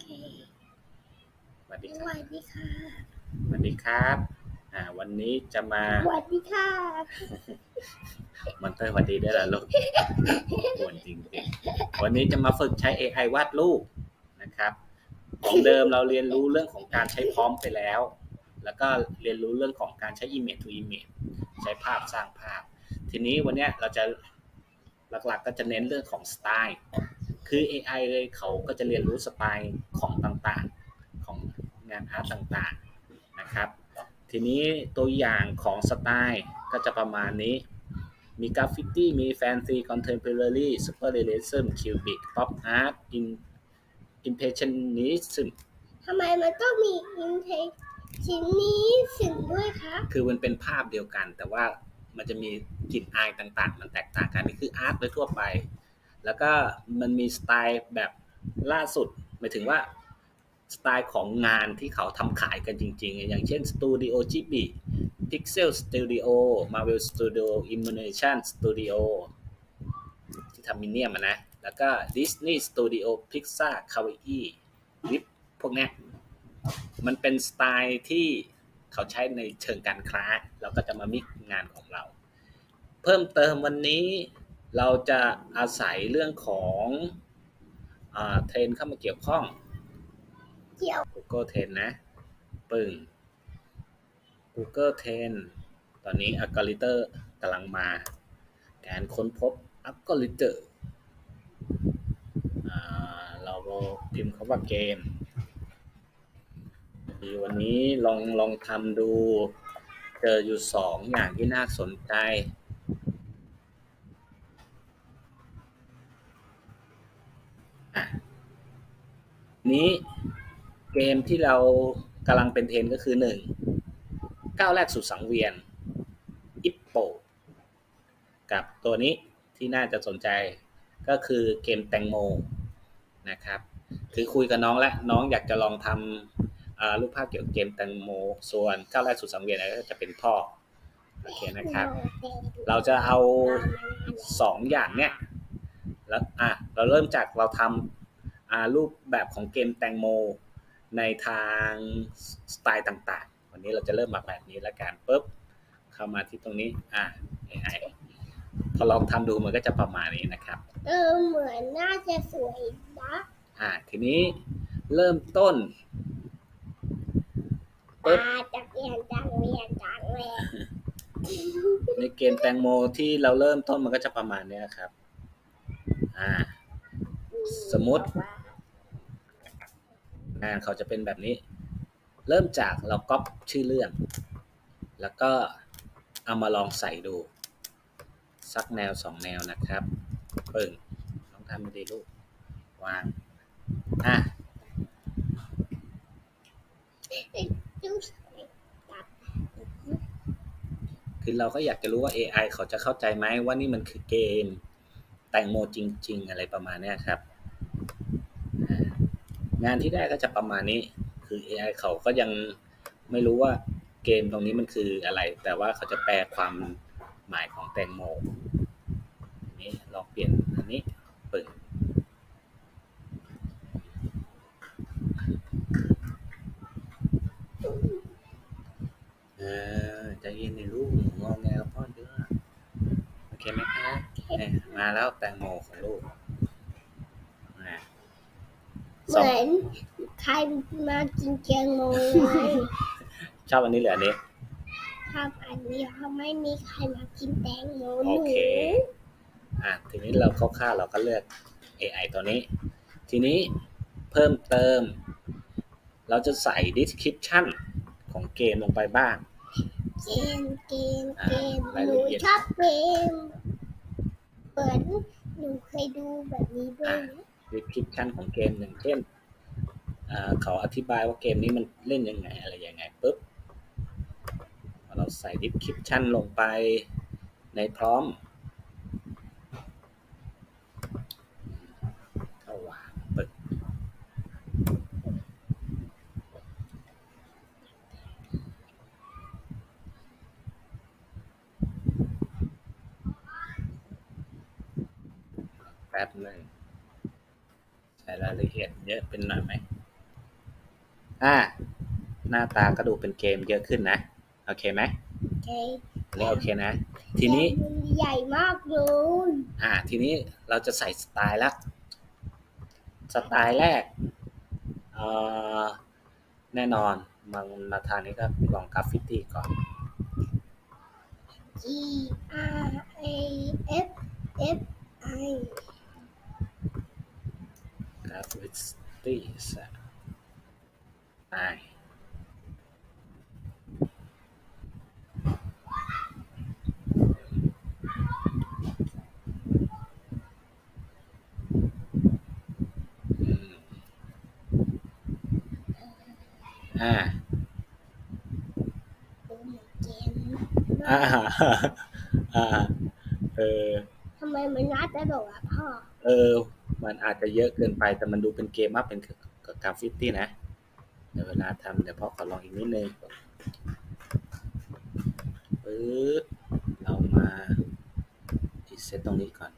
เคสวัสดีสครับวัสดีค่ะสวัสดีครับอ่าวันนี้จะมาสวัสดีค่ะ มันเตอร์สวัสดีได้วยเหรอลูกปวนจริงๆ วันนี้จะมาฝึกใช้ AI วาดรูปนะครับ ของเดิมเราเรียนรู้เรื่องของการใช้พร้อมไปแล้ว แล้วก็เรียนรู้เรื่องของการใช้ image to image ใช้ภาพสร้างภาพ ทีนี้วันเนี้ยเราจะหลักๆก็จะเน้นเรื่องของสไตล์ คือ AI เลยเขาก็จะเรียนรู้สไตล์ของต่างๆของงานอาร์ตต่างๆนะครับ ทีนี้ตัวอย่างของสไตล์ก็จะประมาณนี้ มีกราฟฟิตี้ มีแฟนซีคอนเทม p พ r a r y ซูเปอร์เรลิซึมคิวบิกป๊อปอาร์ตอินอิมเพรสชันนิซึมทำไมมันต้องมีอินเทคชิ้นนี้สิ่งด้วยคะ คือมันเป็นภาพเดียวกัน แต่ว่ามันจะมีกลิ่นอายต่าง ๆ มันแตกต่างกันนี่คืออาร์ตโดยทั่วไป แล้วก็มันมีสไตล์แบบล่าสุดหมายถึงว่าสไตล์ของงานที่เขาทำขายกันจริง ๆ อย่างเช่น Studio Ghibli Pixel Studio Marvel Studio Illumination Studio ที่ทำมินเนี่ยมนะ แล้วก็ Disney Studio Pixar Kawaii วิปพวกเนี้ยมันเป็นสไตล์ที่เขาใช้ในเชิงการค้า เราก็จะมามิกงานของเรา เพิ่มเติมวันนี้ เราจะอาศัยเรื่องของอาเทรนด์เข้ามาเกี่ยวข้องเกี่ยว Google Trend นะ ปึ่ง Google Trend ตอนนี้อัลกอริเตอร์กำลังมา การค้นพบอัลกอริเตอร์เราพิมพ์คำว่าเกมดีวันนี้ลองลองทำดู เจออยู่สองอย่างที่น่าสนใจ นี้เกมที่เรากำลังเป็นเทรนก็คือหนึ่งก้าวแรกสู่สังเวียนอิปโปกับตัวนี้ที่น่าจะสนใจก็คือเกมแตงโมนะครับคือคุยกับน้องแล้วน้องอยากจะลองทำรูปภาพเกี่ยวกับเกมแตงโม ส่วนก้าวแรกสู่สังเวียนก็จะเป็นพ่อโอเคนะครับ เราจะเอาสองอย่างเนี้ยแล้วอะเราเริ่มจากเราทำ รูปแบบของเกมแตงโม ในทางสไตล์ต่างๆ วันนี้เราจะเริ่มมาแบบนี้แล้วกันปุ๊บเข้ามาที่ตรงนี้อะ AI พอลองทำดูมันก็จะประมาณนี้นะครับ เออเหมือนน่าจะสวยนะอ่า ทีนี้เริ่มต้นปึ๊บตาจะเปลี่ยนจังเรียนจังเลยในเกมแตงโมที่เราเริ่มต้นมันก็จะประมาณเนี้ยครับ อ่า สมมุติ งานเขาจะเป็นแบบนี้ เริ่มจากเราก๊อปชื่อเรื่อง แล้วก็เอามาลองใส่ดู สักแนวสองแนวนะครับปึ่งลองทำดีลูก วาง อะคือเราก็อยากจะรู้ว่า AI เขาจะเข้าใจไหมว่านี่มันคือเกม แต่งโมจริง ๆ อะไรประมาณนี้ครับ งานที่ได้ก็จะประมาณนี้ คือ AI เขาก็ยังไม่รู้ว่าเกมตรงนี้มันคืออะไร แต่ว่าเขาจะแปลความหมายของแตงโมอันนี้ลองเปลี่ยนอันนี้ปึ่งเออใจเย็นในลูกหนูงอแงกับพ่อเยอะ โอเคไหมคะเนี่ยมาแล้วแตงโมของลูกอะ เหสองมือนใครมากินแกงโมเลยชอบอันนี้เหรืออันนี้ทำอันนี้เขาไม่มีใครมากินแตงโมหโอนูเคอะทีนี้เราคร่าวๆเราก็เลือก AI ตัวนี้ ทีนี้เพิ่มเติม เราจะใส่ description ของเกมลงไปบ้าง เกมเกมเกมอ่ารายหละนูเอียดชอบเกมเหมือนหนูเคยดูแบบนี้ด้วยนะ description ของเกมหนึ่างเช่นเขาอธิบายว่าเกมนี้มันเล่นยังไงอะไรยังไงปุ๊บเราใส่ description ลงไปในพร้อมเข้าวางปึ๊บแป๊บหนึง ส่รายละเอียดเยอะเป็นหน่อยไหมอ่า หน้าตาก็ดูเป็นเกมเยอะขึ้นนะ โอเคไหมโอเคอันนี้โอเคนะ ทีนี้แต่มันใหญ่มากเลยอ่า ทีนี้เราจะใส่สไตล์ละ สไตล์แรกเอ่อแน่นอนมามาทางนี้ก็ลองกราฟฟิตี้ก่อน G R A F F I กราฟฟิตี้สไตล์อืมอ่าดูเหมือนเกมอ่าอ่าเออ ทำไมมันน่าจะโดดอะพ่อ เออ มันอาจจะเยอะเกินไปแต่มันดูเป็นเกมมากเป็นกับกราฟฟิตี้นะเดี๋ยวเวลาทำเดี๋ยวพ่อขอลองอีกนิดนึงปึ๊บเรามารีเซ็ตตรงนี้ก่อน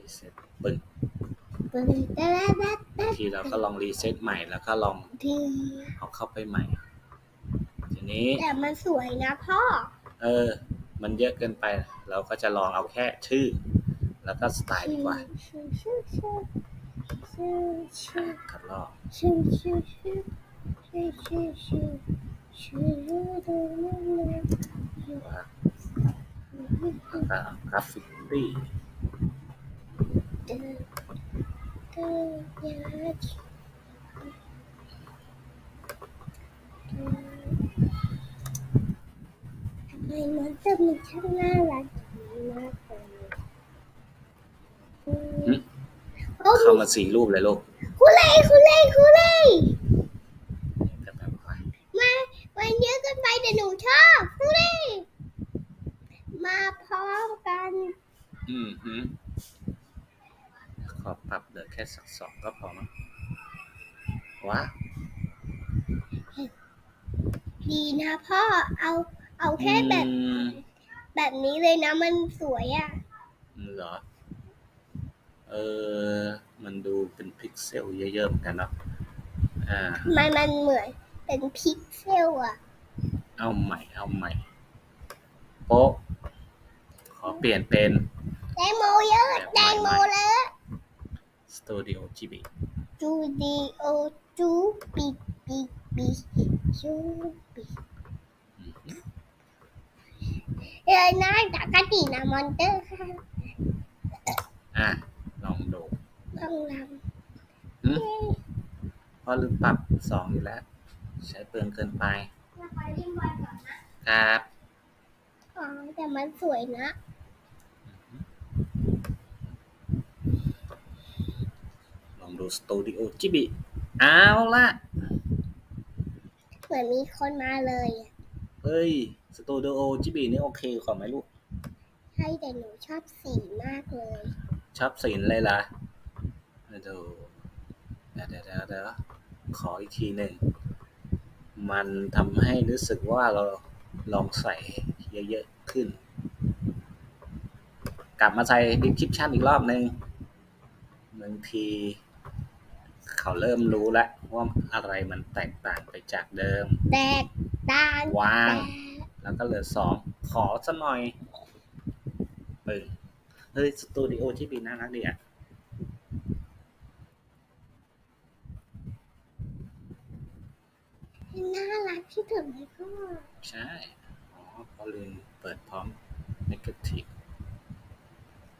รีเซ็ตปึ้งปึ้งแต่ละแต่บางทีเราก็ลองรีเซ็ตใหม่แล้วก็ลองทีเอาเข้าไปใหม่ ทีนี้แต่มันสวยนะพ่อ เออ มันเยอะเกินไป เราก็จะลองเอาแค่ชื่อ แล้วก็สไตล์ดีกว่าคัดลอกว่าแล้วก็กราฟฟิตี้เดินเดินยาทำไมมันจะมีช่างน่ารักอย่างนี้มาก เลยโอ้เข้ามาสี่รูปเลยลูกคุเล่คุเล่คุเล่จะแบบว่ามามันเยอะเกินไปแต่หนูชอบคุเล่มาพร้อมกัน อืมฮึขอปรับเหลือแค่สักสองก็พอมั้งว้าดีนะพ่อเอาเอาแค่แบบอืมแบบนี้เลยนะมันสวยอะเหรอเออมันดูเป็นพิกเซลเยอะๆเหมือนกันเนาะอ่า มันมันเหมือนเป็นพิกเซลอะเอาใหม่ เอาใหม่ โป๊ะ ขอเปลี่ยนเป็นแตงโมเยอะแตงโมเลย Studio GB จูดีโอจูปีปีปีจูปีอืมฮึเออน่าจักรจีนะมอนเตอร์ค่ะ อะ ลองดูต้องรหืมพอลืมปรับสองอยู่แล้ว ใช้เปลืองเกินไปำครับ อ๋อแต่มันสวยนะ ลองดู Studio GB เอาละเหมือนมีคนมาเลยอะเฮ้ย Studio GB นี่โอเคกว่าไหมลูก ใช่แต่หนูชอบสีมากเลย ชอบสินเลยล่ะเดี๋ยวเดี๋ยวเดี๋ยวเดี๋ยวเดี๋ยวขออีกทีหนึ่ง มันทำให้รู้สึกว่าเราลองใส่เยอะๆขึ้น กลับมาใส่ description อีกรอบหนึ่งบางทีเขาเริ่มรู้แล้วว่าอะไรมันแตกต่างไปจากเดิม แตกต่างวางแต่แล้วก็เหลือสอง ขอสักหน่อยปึ้ง เฮ้ยสตูดิโอที่ดีน่ารักดีอะน่ารักที่สุดเลยพ่อใช่ อ๋อพอลืมเปิดพร้อม Negative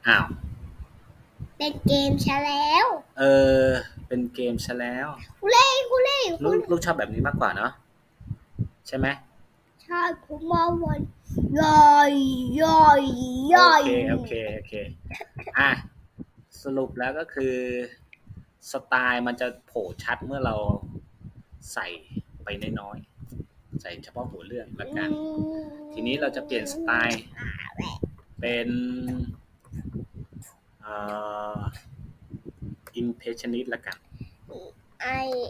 อ้าว เป็นเกมใช่แล้ว เออ เป็นเกมซะแล้วคุเล่คุเล่ลูคุกเล่ลูกชอบแบบนี้มากกว่าเนาะใช่ไหม ชอบคุมอวันย่อยย่อยย่อยโอเคโอเคโอเคอะสรุปแล้วก็คือสไตล์มันจะโผล่ชัดเมื่อเราใส่ไปน้อยๆใส่เฉพาะหัวเรื่องละกัน ทีนี้เราจะเปลี่ยนสไตล์เป็นเอ่อ impressionist ละกันไอ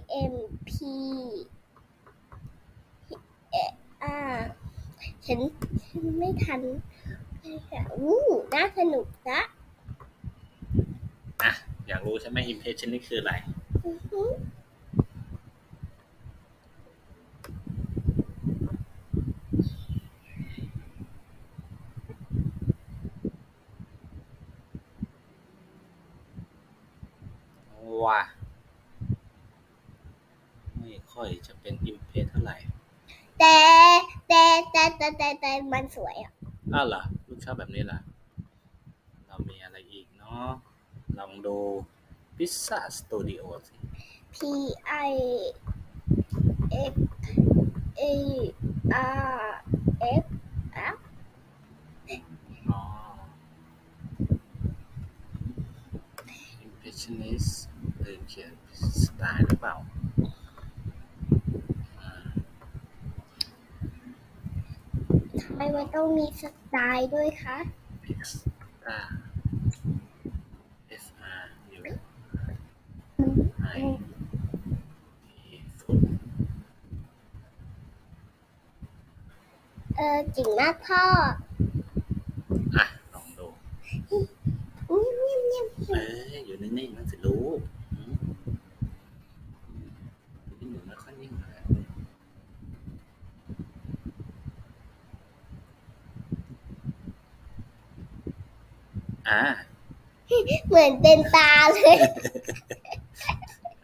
เอ็มพีเอ่าฉันนไม่ทันเลยอะอู้น่าสนุกนะอะอยากรู้ใช่ไหม impression นี่คืออะไร อื้ว่า ไม่ค่อยจะเป็น impress เท่าไหร่ แต่แต่แต่แต่แต่แต่มันสวยอะอ้าวเหรอลูกชอบแบบนี้เหรอเรามีอะไรอีกเนาะลองดูพิซซ่าสตูดิโอสิ P I X A R X อะอ๋อ impressionist ลืมเขียนสไตล์หรือเปล่าอ่า ทำไมมันต้องมีสไตล์ด้วยคะ extra S R U I E ฟุตเออจริงมากพ่ออะลองดูอุ้ยเงียบเงียบ เอ้ยอยู่นิ่งๆนั่นสิรู้อืมนี่หนูไม่ค่อยนิ่งเลย อ่า เหมือนเต็นตาเลย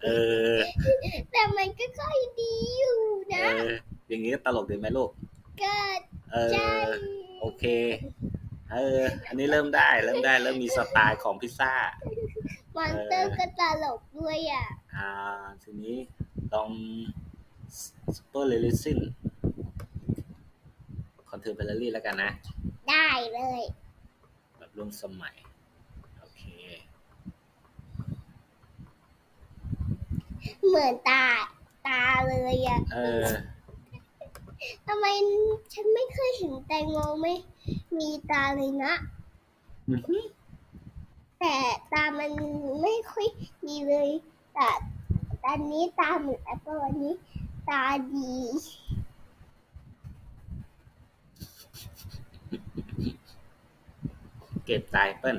เออ แต่มันก็ค่อยดีอยู่เอนะ อ อย่างนี้ตลกดีไหมลูก เกิดเอใจอ โอเค เออ อันนี้เริ่มได้ เริ่มได้ เริ่มมีสไตล์ของพิซซ่า มอนเตอร์ก็ตลกด้วยอะ อ่า ทีนี้ลองซูเปอร์เลลิซินคอนเทมเพลรี่แล้วกันนะ ได้เลยแบบ ร่วมสมัย โอเค เหมือนตาตาเลยอะเออ ทำไมฉันไม่เคยเห็นแตงโมไม่ มีตาเลยนะแต่ตามันไม่ค่อยดีเลย แต่ตอนนี้ตาเหมือนแอปเปิลอันนี้ ตาดี เก็บตายเปิ้ล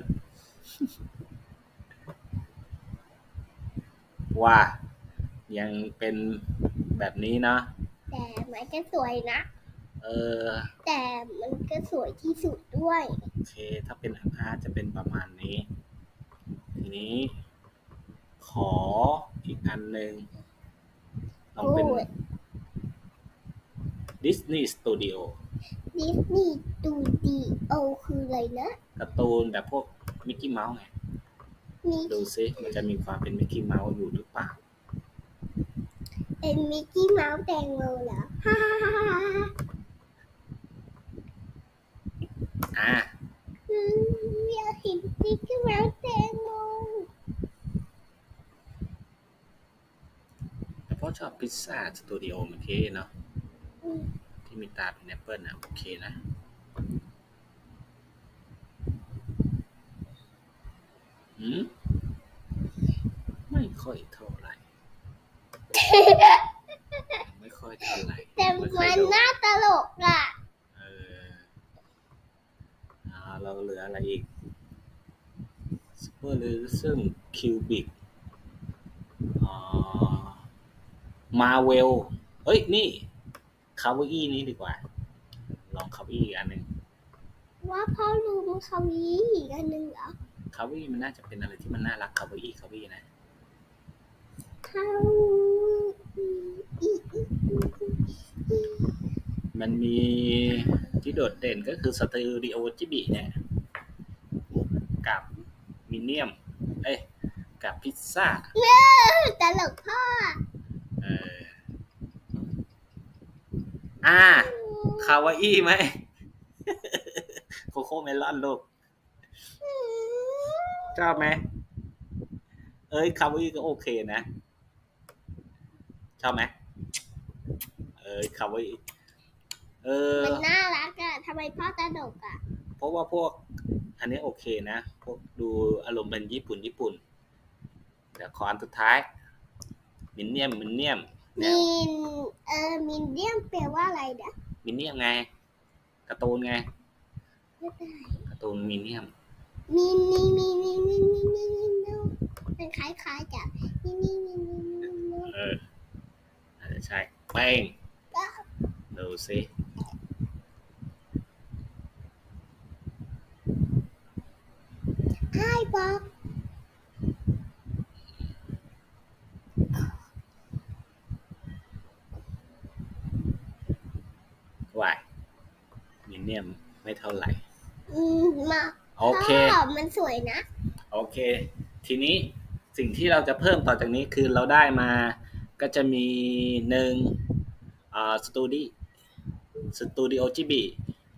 ว่า ยังเป็นแบบนี้เนาะแต่มันก็สวยนะ เออ แต่มันก็สวยที่สุดด้วย โอเค ถ้าเป็นอาร์ตจะเป็นประมาณนี้ ทีนี้ ขออีกอันหนึ่งลองเป็นโอ้ยดิสนีย์สตูดิโอดิสนีย์ตูดีโอคืออะไรนะ การ์ตูนแบบพวกมิกกี้เมาส์ไง มีดูซิมันจะมีความเป็นมิกกี้เมาส์อยู่หรือเปล่า เป็นมิกกี้เมาส์แตงโมเหรอฮ่าฮ่าฮ่าฮ่าอ่าอืมอยากเห็นมิกกี้เมาส์แตงโมแต่พ่อชอบพิซซ่าสตูดิโอเมื่อกี้เนาะอืม ที่มีตาเป็นแอปเปิลนะโอเคนะ หืมไม่ค่อยเท่าไหร่ ไม่ค่อยเท่าไหร่แต่ไม่ค่มัอยนดูน่าตลกอะ เอออ่าเราเหลืออะไรอีก Super Realism Cubic อ่า Marvel เอ้ย นี่คาเวอี้นี้ดีกว่า ลองคาเวอี้อันหนึ่งว่าพ่อรู้มันเขาวีอีกอันหนึ่งเหรอ คาเวอี้มันน่าจะเป็นอะไรที่มันน่ารักคาเวอี้คาเวอี้นะเขาอีอีอีอีมันมีที่โดดเด่นก็คือสตูดิโอจิบิเนี่ยกับมิเนียม เอ้ยกับพิซซ่าตลกพ่อเอออ่าคาวาอี้ไหมโคโค่เมลอนลูก ชอบไหมเอ้ยคาวาอี้ก็โอเคนะ ชอบไหมเอ้ยคาวาอี้เออมันน่ารักอะทำไมพ่อตลกอะเพราะว่าพวก อันนี้โอเคนะพวกดูอารมณ์เป็นญี่ปุ่นญี่ปุ่นเดี๋ยวขออันสุดท้ายมินเนียมมินเนียมเนี่ยมินเออมินเดียมแปลว่าอะไรนะมินเนียมไงการ์ตูนไงไม่ได้การ์ตูนมินเนียม มีมีมีมีมีมีมีมีมีมันคล้ายๆจากมีมีมีมีมีมีเออใช่แป้งดูสิไอ้บอกวายมีเนียมไม่เท่าไหร่ อืมมา โอเค ชอบมันสวยนะ โอเค ทีนี้สิ่งที่เราจะเพิ่มต่อจากนี้คือเราได้มาก็จะมีหนึ่งอ่าสตูดิสตูดิโอจิบี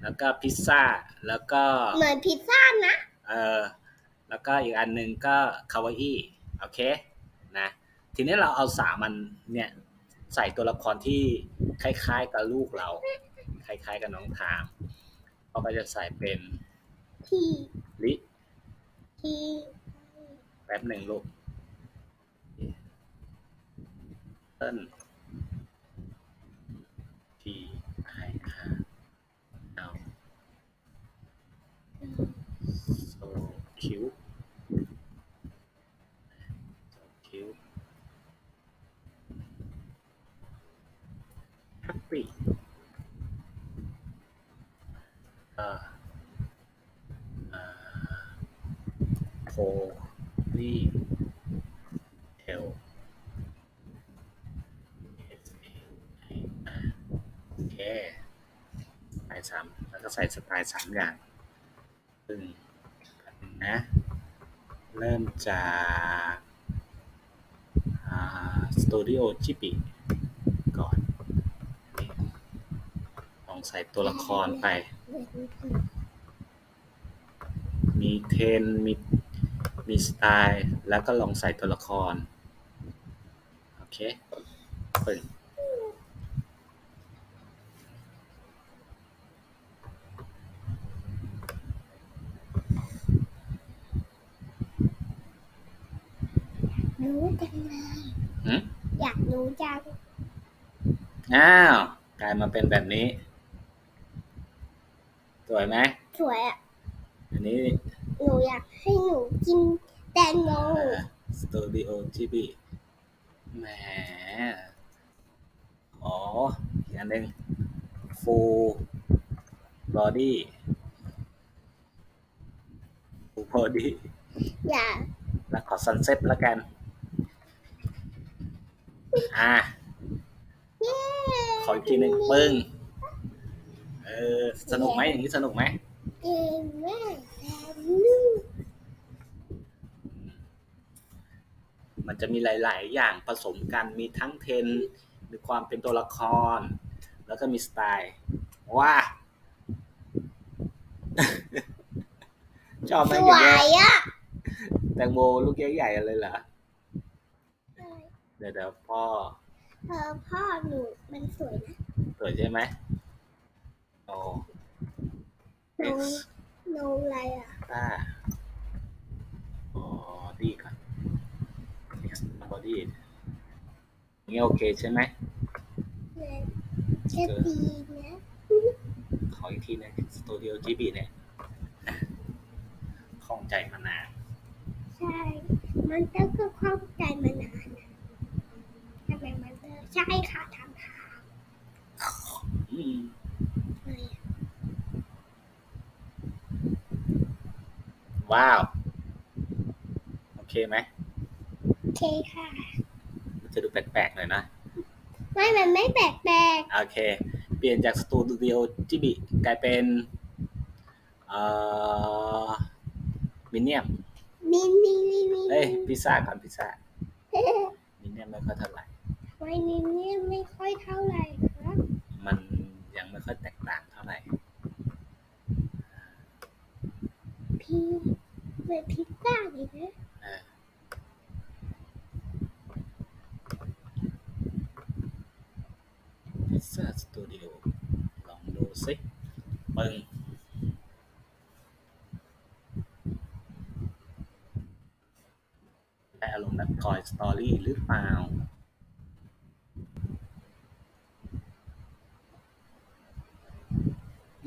แล้วก็พิซซ่า แล้วก็เหมือนพิซซ่านะ เอ่อแล้วก็อีกอันหนึ่งก็คาวาอี้โอเคนะทีนี้เราเอาสามันเนี่ยใส่ตัวละครที่คล้ายๆกับลูกเรา คล้ายๆกับน้องทามเราก็จะใส่เป็น ที่ลิที่แป๊บหนึ่งลูกเติ้ลทีไออาร์เอาโซคิวโซคิวแฮปปี้ก็อ่า โพลีเทลโอเคใส่สามแล้วก็ใส่สไตล์สามอย่างซึ่งนะเริ่มจากสตูดิโอจิบิก่อน ลองใส่ตัวละครไป มีเทน มี มีสไตล์ แล้วก็ลองใส่ตัวละคร โอเคปึ่งรู้จังเลยหืมอยากรู้จัง อ้าว กลายมาเป็นแบบนี้ สวยไหม สวยอะ อันนี้ หนูอยากให้หนูกินแตงโมสตูดิโอจีบีแหมอ๋ออีกอันหนึ่งฟูบอดี้ฟูบอดี้อยากแล้วขอซันเซ็ตแล้วกัน อ่าเย้ขออีกทีหนึ่งปึ้ง เออ สนุกไหมอย่างนี้สนุกไหม เก่งมากแซ มลูกมันจะมีหลาย ๆ อย่างผสมกันมีทั้งเทนมีความเป็นตัวละคร แล้วก็มีสไตล์ว้าชอบไหมสอย่างวเงี้ยยอะแตงโมลูกใหญ่ๆเลยเหรอเดี๋ยวเดี๋ยวพ่อเออพ่อหนูมันสวยนะสวยใช่ไหมโอ้หนูหนูอะไรอะต้าบอดี้ก่อน next body อย่างนี้โอเคใช่ไหมเนี่ยแค่ตีนะขออีกทีนึงสตูดิโอจีบีเนี่ยข้องใจมานานใช่ มันเตอร์ก็เข้าใจมานานนะทำไมมันเตอร์ใช่ค่ะทำค่ะอืมเลยอะว้าว โอเคไหมโอ เคค่ะมันจะดูแปลกๆหน่อยนะ ไม่ มันไม่แปลกแปลกโอเค เปลี่ยนจากสตูดิโอจิบิกลายเป็นเอ่อมินเนียมมินมินมินมินเอ้ยพิซซ่าก่อนพิซซ่ามินเนียมไม่ค่อยเท่าไหร่ไว้มินเนี่ยไม่ค่อยเท่าไหร่ครับ มันยังไม่ค่อยแตกต่างเท่าไหร่ พี่เหมือนพิซซ่าเลยนะเออพิ ซ่าสตูดิโอลองดูสิปึงได้อารมณ์แบบ Toy Story หรือเปล่า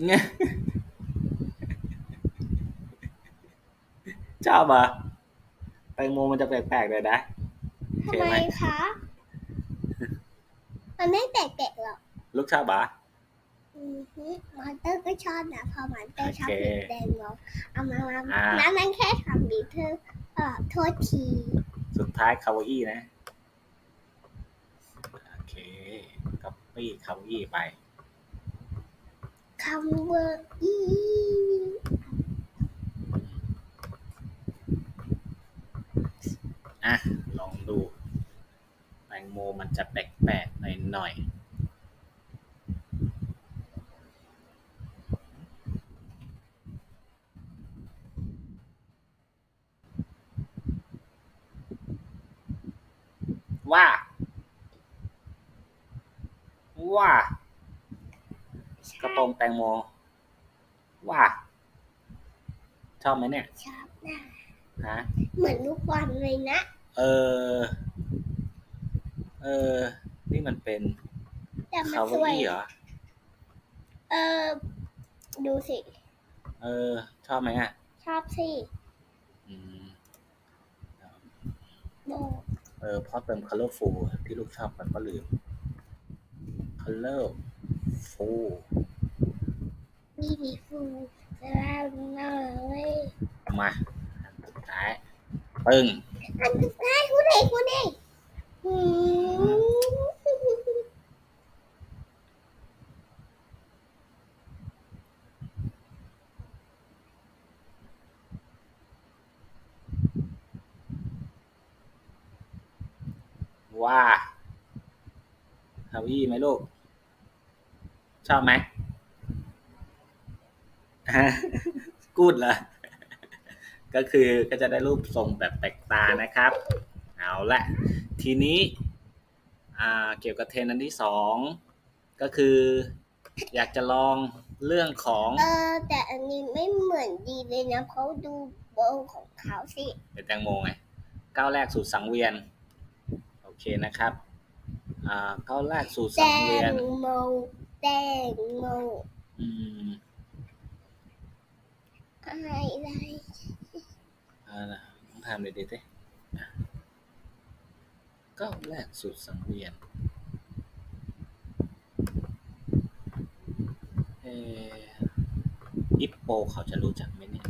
เนี่ยชอบอะแตงโมมันจะแปลกๆเลยนะทำไมไหมคะ มันไม่แปลกๆหรอก ลูกชอบเหรอะอือฮึมอนเตอร์ก็ชอบนะพอมอนเตอร์ชอบโอเคกินแดงเนาะเอามามาอ่าแล้วมันแค่ทำดีเธอเอ่อโทษที สุดท้ายคาวาอี้นะ โอเคก๊อปปี้คาวาอี้ไปคำว่าอีอะ ลองดู แตงโมมันจะแปลกๆหน่อยๆ ว่า ว่ากระโปรงแตงโม ว่า ชอบไหมเนี่ย ชอบนะฮะเหมือนลูกบอลเลยนะ เออ เออ นี่มันเป็นแต่มันคาสวาวยอี้เหรอ เออ ดูสิ เออ ชอบไหมอะ ชอบสิอืม โบเออพอเติม colorful ที่ลูกชอบมันก็ลืม colorful บีบีฟูแล้วน่าเลยมาอันสุดท้ายปึ้งอันสุดท้ายคุณเอกคุณเอกอืม ว่าฮาวี่ไหมลูก ชอบไหมฮะกูดเหรอ ก็คือก็จะได้รูปทรงแบบแปลกตานะครับ เอาละทีนี้อ่าเกี่ยวกับเทรนด์อันที่สองก็คือ อยากจะลองเรื่องของ เออแต่อันนี้ไม่เหมือนดีเลยนะเขาดูโบว์ของเขาสิ เป็นแตงโมไงก้าวแรกสู่สังเวียนโอ เคนะครับอ่าก้าวแรกสู่แตสังเวียนงโมแตงโมอืมอะไรอะไรเอ่าต้องทำเลยดีสิอะก้าวแรกสู่สังเวียนเอออิปโปเขาจะรู้จักไหมเนี่ย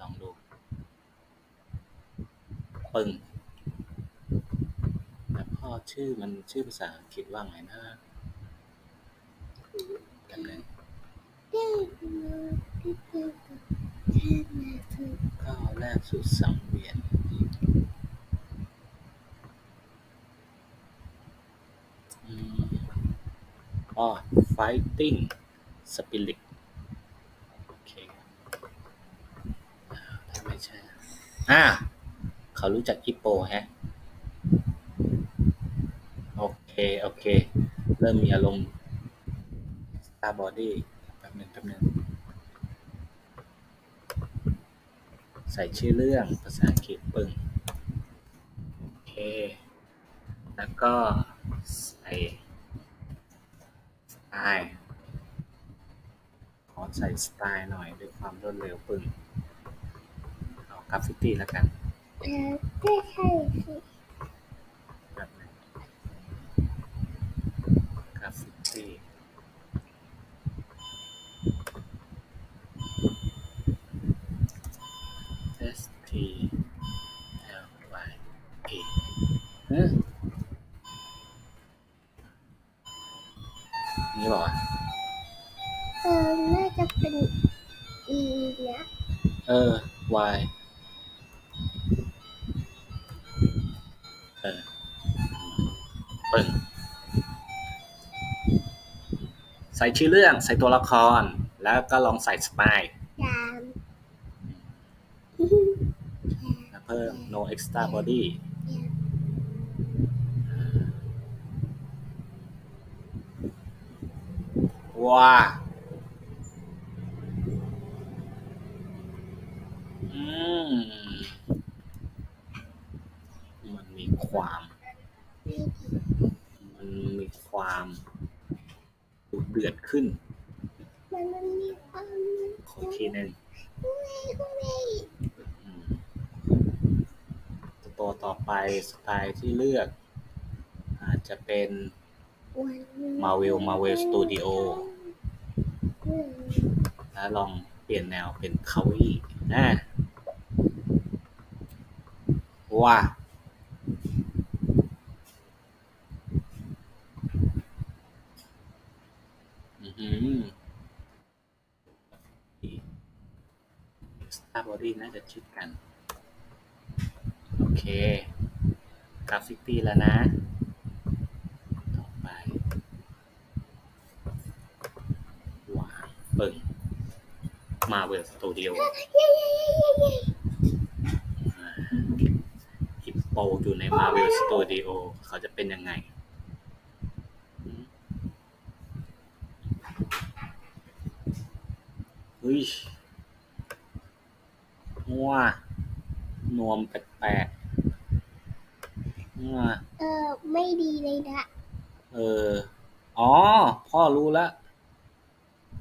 ลองดู ปึ้ง แล้วพ่อชื่อมันชื่อภาษาอังกฤษว่าไงนะจำเลยแตงโมที่เจอกับแค่มาถึงก้าวแรกสู่สังเวียนอ๋อ fighting spirit โอเคถ้าไม่ใช่ อ่า เขารู้จักฮิปโปฮะ โอ เค โอเค เริ่มมีอารมณ์ star body แป๊บนึงแป๊บนึงใส่ชื่อเรื่องภาษาอังกฤษปึ้งโอเค แล้วก็ใส่สไตล์ขอใส่สไตล์หน่อยด้วยความรวดเร็วปึ้งเอากราฟฟิตี้แล้วกัน เออไม่ใช่สิ แบบนึงก ราฟฟิตี้ S T L Y A เฮ้ยนี่บอกว่าเออน่าจะเป็นอีนะเออ Y เออปึ้ง ส่ชื่อเรื่องใส่ตัวละคร แล้วก็ลองใส่สไตล์จามเพิ่ม no extra body ว้า ตัวต่อไปสไตล์ที่เลือก อาจจะเป็น Marvel Marvel Studio แล้วลองเปลี่ยนแนวเป็นเคาอี้นะว่าสตาร์บอดี้น่าจะชิดกัน เคกราฟิตี้แล้วนะ ต่อไปวางปึ่งมาเวลสตูดิโอฮิปโปอยู่ใน Marvel Studio เขาจะเป็นยังไงอืมเฮ้ยนัวนวมแปลกๆ นัวเออ ไม่ดีเลยนะ เออ อ๋อ พ่อรู้แล้ว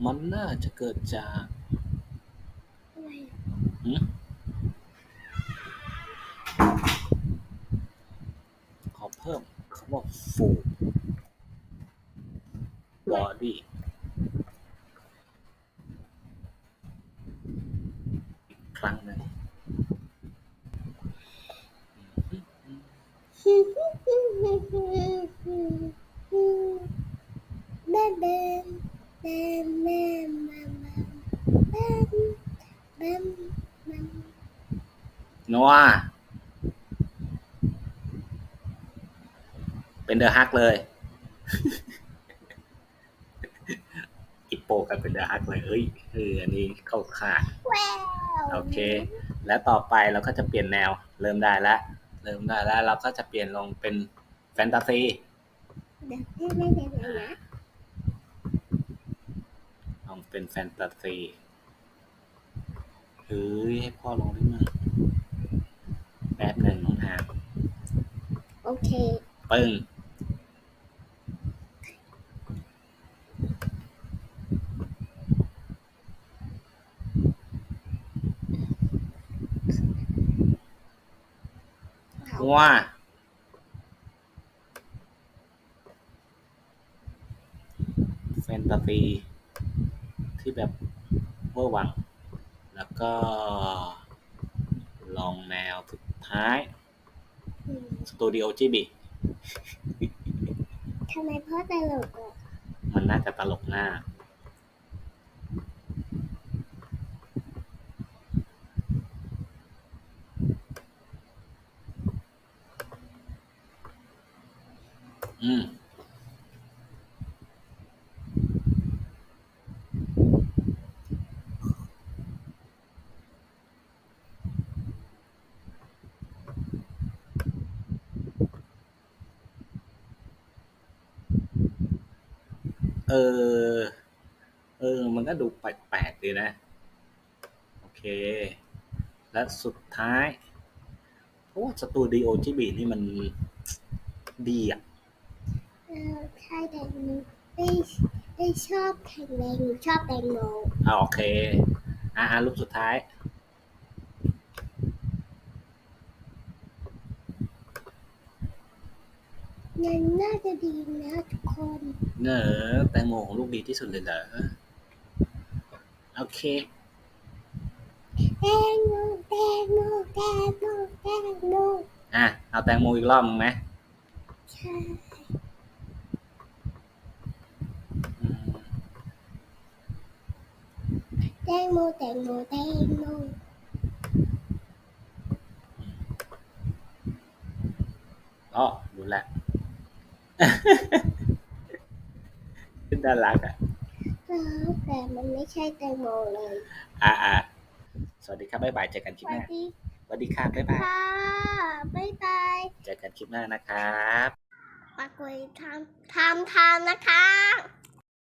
มันน่าจะเกิดจากอะไรหึขอเพิ่มคำว่า full body อีกครั้งหนึ่ง นัวเป็นเดอะฮักเลย อิปโปกันเป็นเดอะฮักเลย เอ้ยเอออันนี้เข้าขาดโอเค แล้วต่อไปเราก็จะเปลี่ยนแนว เริ่มได้แล้ว เริ่มได้แล้วเราก็จะเปลี่ยนลงเป็นแฟนตาซีเดี๋ยวให้แม่เดี๋ยวนะลองเป็นแฟนตาซีเฮ้ยให้พ่อลองนิดนึงแป๊บหนึ่งน้องฮามโอเค ปึ้ง ว่าแฟนตาซีที่แบบเวอร์วัง แล้วก็ลองแนวสุดท้ายอืมสตูดิโอจิบิทำไมพ่อตลกอะ มันน่าจะตลกหน้า อืมเออ เออ มันก็ดูแปลกๆดีนะ โอเค และสุดท้ายเพราะว่าสตูดิโอจิบีนี่มันดีอะ ออใช่แต่หนูไม่ไม่ชอบแข่งแรงหนูชอบแตงโมอ่าโอเค อ่ารูปสุดท้ายมันน่าจะดีนะทุกคนเนอแตงโมของลูกดีที่สุดเลยเหรอโอเคแตงโมแตงโมแตงโมแตงโมอะเอาแตงโมอีกรอบมึงไหมใช่ อืม แตงโมแตงโมแตงโมอ๋อรู้ละน่ารักอะเออแต่มันไม่ใช่แตงโมเลย อ่าอ่าสวัสดีครับบ๊ายบายเจอกันสคลิปวัหสน้าดีสวัสดีครับบ๊ายบายค่ะบ๊ายบายเจอกันคลิปหน้านะครับปากกวยทำทำทำนะคะ